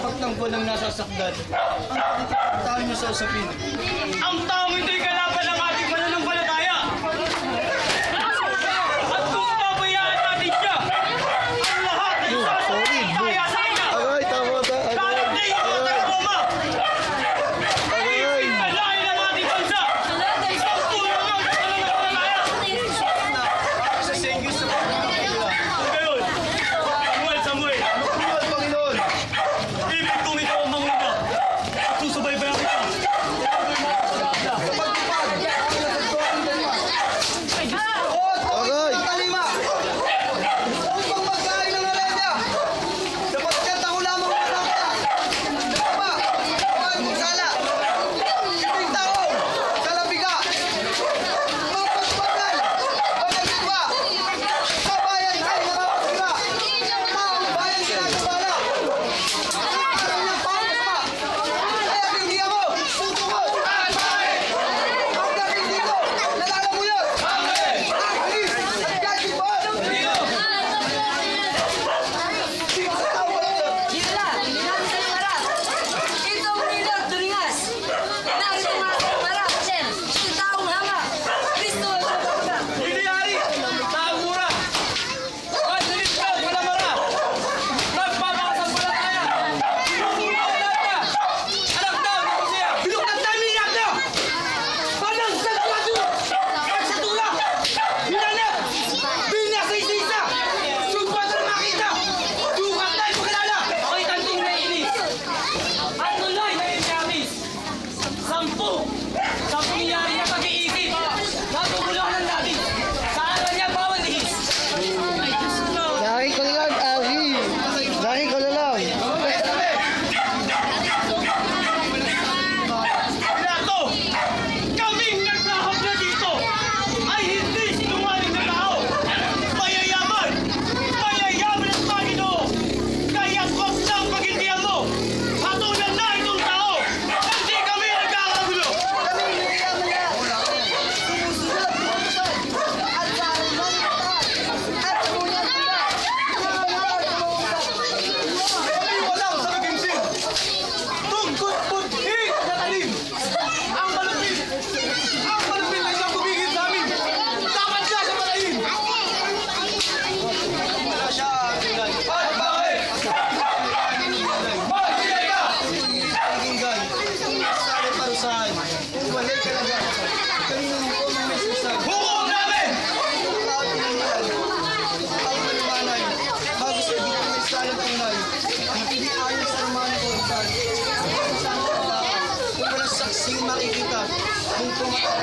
Pagtanggol ang nasasakdan, ang pagkakataon niyo sa usapin. Ang tao hindi ka Sampu! Sampung yari ang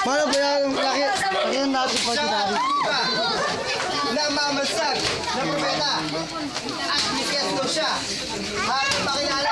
Paano ba yung laki? Ayun natin po sinabi. Na mamasag na propeta. At ni Kristo siya. At pakilala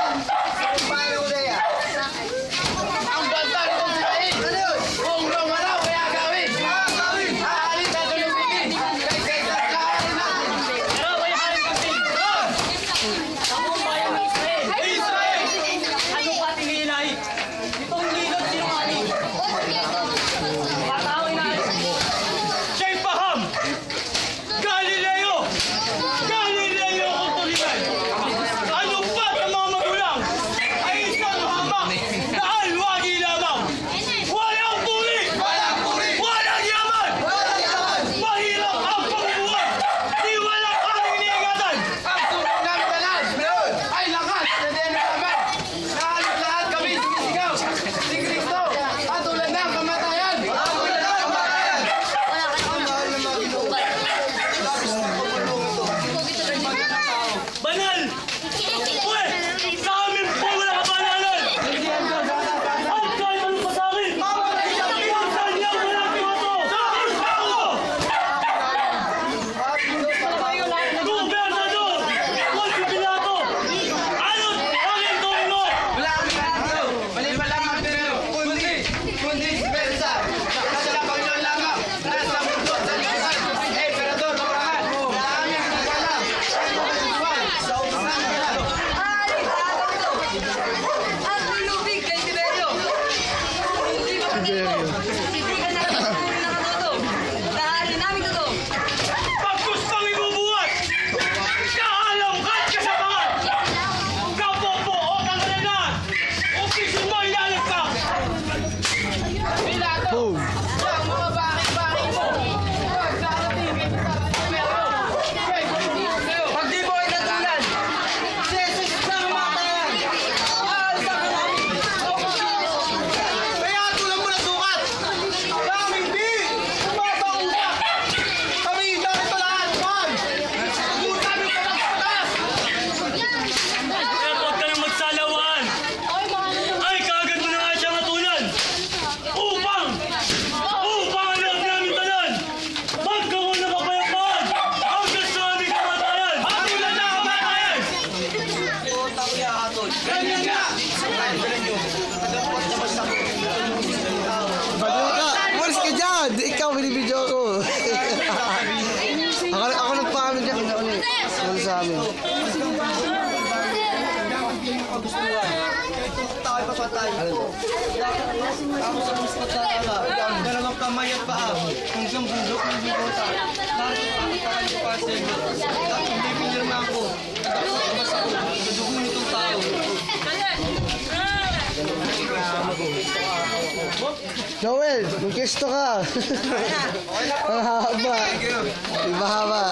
Virgen, amin. tayo papatay. Ako sa mas patalaga, dalawang kamay at paa, hanggang bundok ng bigota. Narito ang takay ko para sa inyo. At hindi pinirma ako. At ako sa mas ako, sa dugo nitong tao. Joel, magkisto ka. Ang haba. Iba haba.